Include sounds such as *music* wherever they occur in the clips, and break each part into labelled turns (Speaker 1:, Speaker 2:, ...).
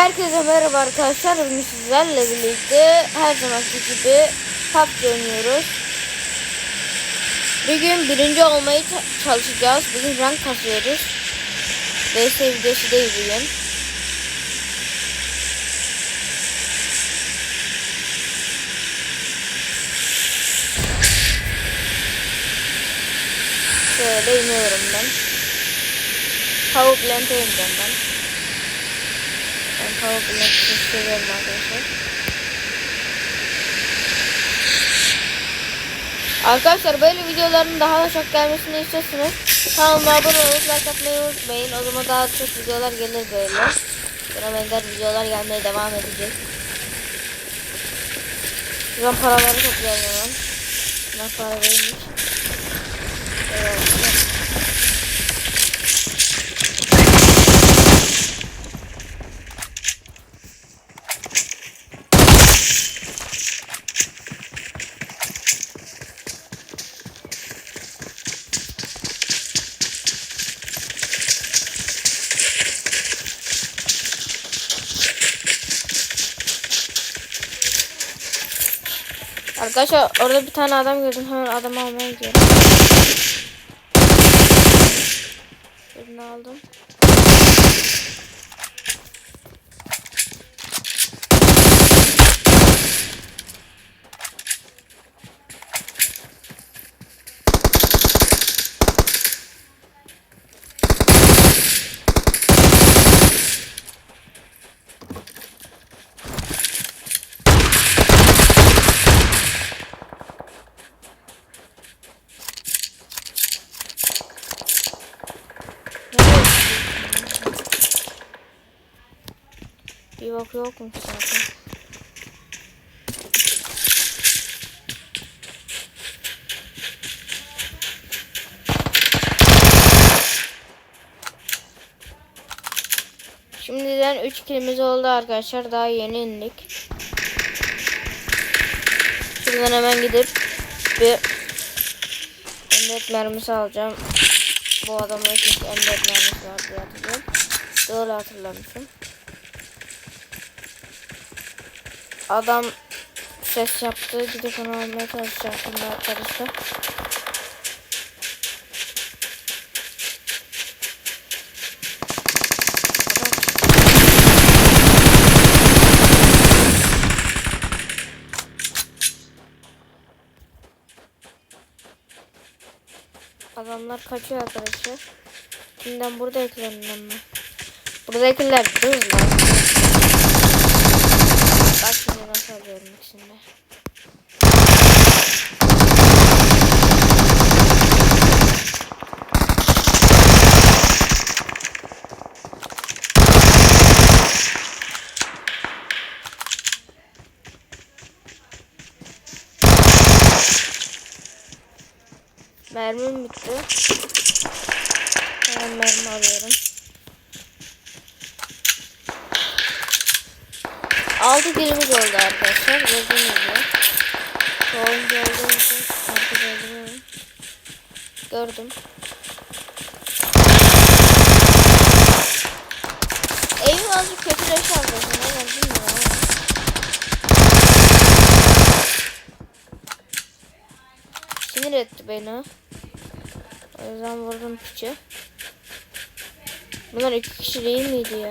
Speaker 1: Herkese merhaba arkadaşlar. Bugün sizlerle birlikte her zamanki gibi PUBG oynuyoruz. Bugün birinci olmayı çalışacağız. Bugün rank kasıyoruz. VS videosu değil bugün. Şöyle iniyorum ben. Tavuk lente ineceğim ben. Tavuk lente seviyorum arkadaşlar. Arkadaşlar böyle videoların daha da çok gelmesini istiyorsanız kanalıma abone olup like atmayı unutmayın. O zaman daha çok videolar gelir böyle. Buna benzer videolar gelmeye devam edecek. Şuradan paraları toplayalım hemen. Bunlar para verilmiş. Evet. Arkadaşlar orada bir tane adam gördüm. Hemen adamı almaya gidiyorum. Birini aldım. Bak yokmuş zaten. Şimdiden 3 kilimiz oldu arkadaşlar. Daha yeni indik. Şuradan hemen gidip bir emniyet mermisi alacağım. Bu adamın çünkü emniyet mermisi var diye hatırlıyorum. Doğru hatırlamışım. Adam ses yaptı. Gidip onu almaya çalışacağım şimdi arkadaşlar. Adamlar kaçıyor arkadaşlar. Kimden buradakilerinden mi? Buradakiler düz lan. Bak şimdi nasıl alıyorum içinde. Mermim bitti. Hemen mermi alıyorum. 6 kilimiz oldu arkadaşlar. Gördüğünüz gibi. Sonuncu olduğum için artık öldürüyorum. Gördüm. Evim azıcık kötüleşti arkadaşlar. Sinir etti beni. O yüzden vurdum piçi. Bunlar iki kişi değil miydi ya?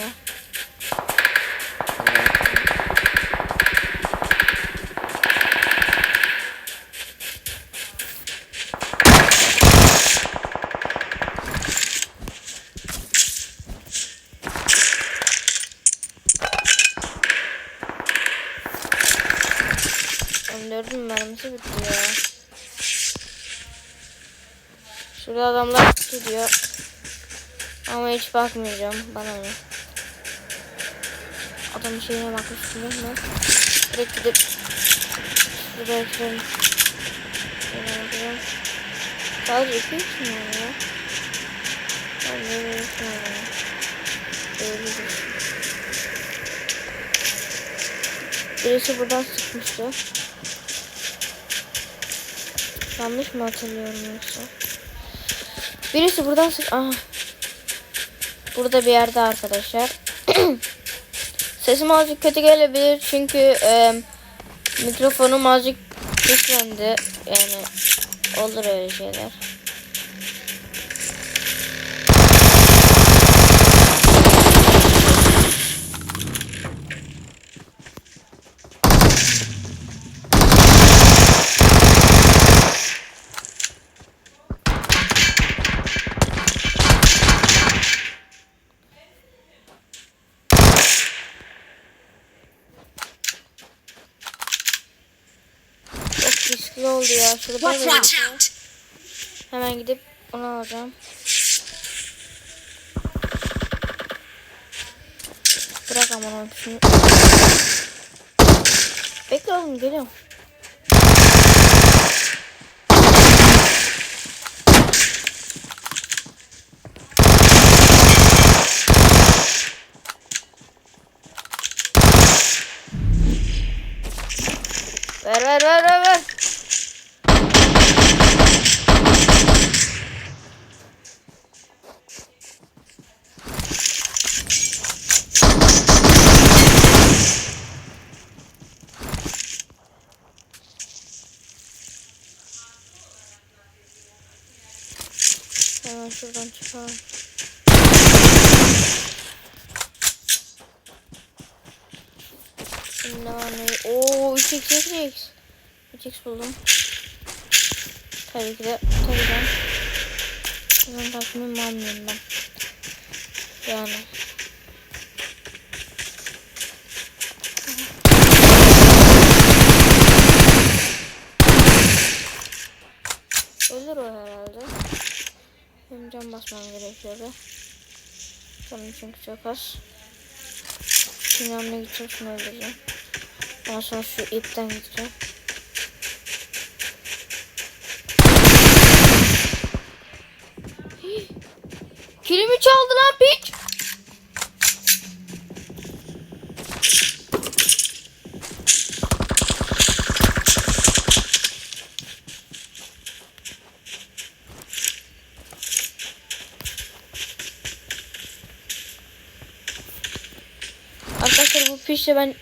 Speaker 1: Öldürdüm mermisi bitti ya. Şurada adamlar tutuyor. Ama hiç bakmayacağım. Bana ne? Adamın şeyine bakmış şimdi mi? Direkt gidip şuraya. Şuraya. Sadece iki mü var ya? Bir üç mü var ya? Değildir. Birisi buradan sıkmıştı. Yanlış mı hatırlıyorum yoksa? Birisi buradan sık... Aha. Burada bir yerde arkadaşlar. *clears throat* Sesim azıcık kötü gelebilir çünkü e, mikrofonum azıcık güçlendi. Yani olur öyle şeyler. Çok ya. Şurada
Speaker 2: out!
Speaker 1: Hemen gidip onu alacağım. Bırak aman onu şunu. Bekle oğlum geliyorum. Ver ver ver ver ver. Şuradan çıkalım. Şimdi ne var ne? Oo 3x 3x. 3x buldum. Tabii ki de tabii ben. Ben takvimimi almıyorum ben. Yani. Can basmam gerekiyordu. Canım çünkü çok az. Şimdi yanına gideceğim şunu öldüreceğim. Ondan sonra şu ipten gideceğim. *gasps* Kilimi çaldı lan piç. Pişle ben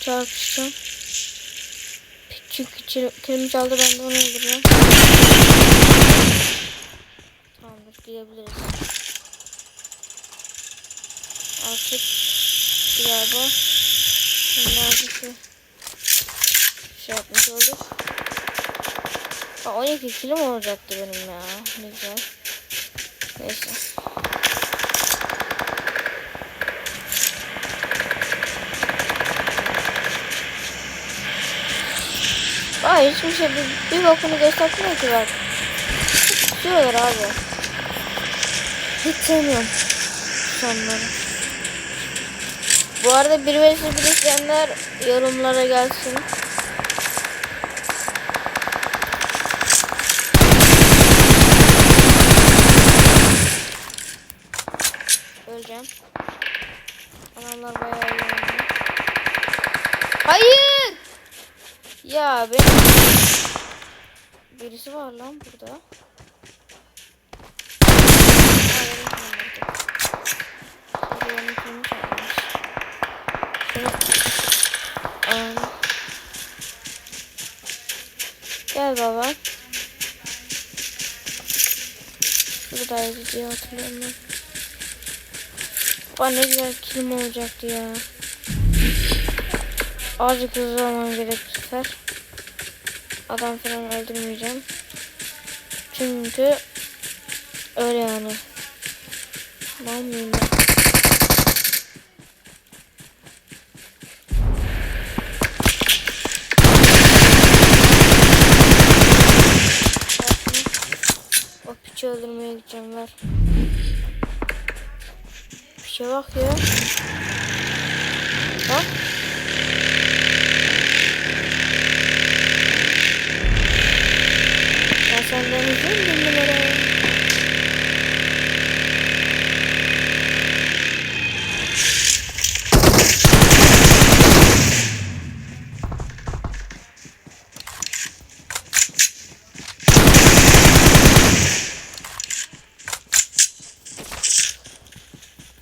Speaker 1: çarpışacağım. Çünkü kilimi çaldı ben de onu öldüreceğim. Tamamdır gidebiliriz. Artık galiba artık bir şey yapmış olduk. Ha, 12 kilim olacaktı benim ya. Ne güzel. Neyse. Ay hiçbir şey bir, bir bokunu göstermiyor ki bak. Tutuyorlar abi. Hiç sevmiyorum sonları. Bu arada bir vs bir isteyenler yorumlara gelsin. Öleceğim. Adamlar bayağı iyi. Hayır! Ya ben birisi var lan burada. Gel baba. Buradaydı diye hatırlıyorum ben. Bana güzel kilim olacaktı ya. Azıcık hızlı olmam gerek. Adam falan öldürmeyeceğim. Çünkü öyle yani. Mal mıyım ben? O piçi öldürmeye gideceğim ver. Piçe bak ya. Bak. Bir numara.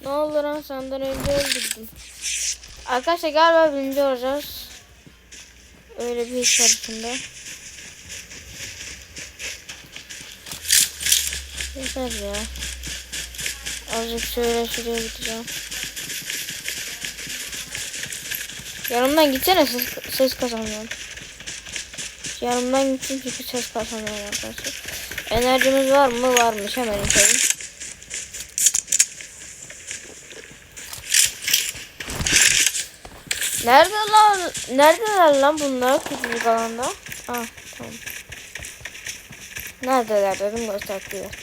Speaker 1: Ne oldu lan senden önce öldürdüm. Arkadaşlar galiba birinci olacağız. Öyle bir his var içimde. Yeter ya. Azıcık şöyle şuraya gideceğim. Yanımdan gitsene ses, ses kazanıyorum. Yanımdan gitsin çünkü ses kazanıyorum arkadaşlar. Enerjimiz var mı? Varmış. Hemen içelim. Nerede lan? Neredeler lan bunlar küçücük alanda? Ah tamam. Neredeler dedim gösterdiler.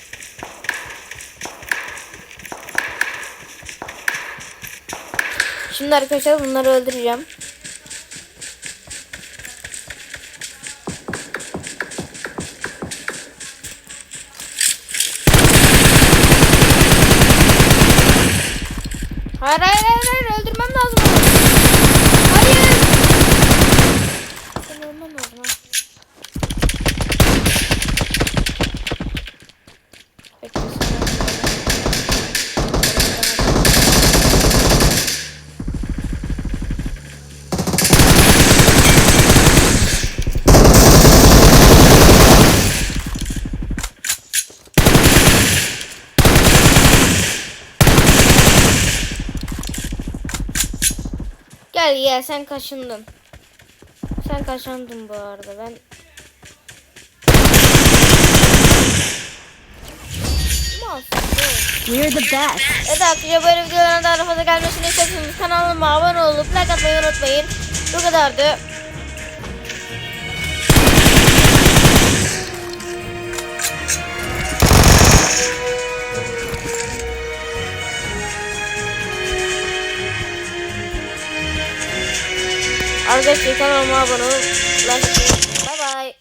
Speaker 1: Şimdi arkadaşlar bunları öldüreceğim. Hayır hayır hayır, hayır öldürmem lazım. onu. Hayır. Seni ölmem lazım ha. Bekle, seni Gel gel sen kaşındın. Sen kaşındın bu arada ben.
Speaker 2: We're the best.
Speaker 1: Evet arkadaşlar böyle videoların daha fazla gelmesini istiyorsanız kanalıma abone olup like atmayı unutmayın. Bu kadardı. Arkadaşlar kanalıma abone unutmayın. Bye bye.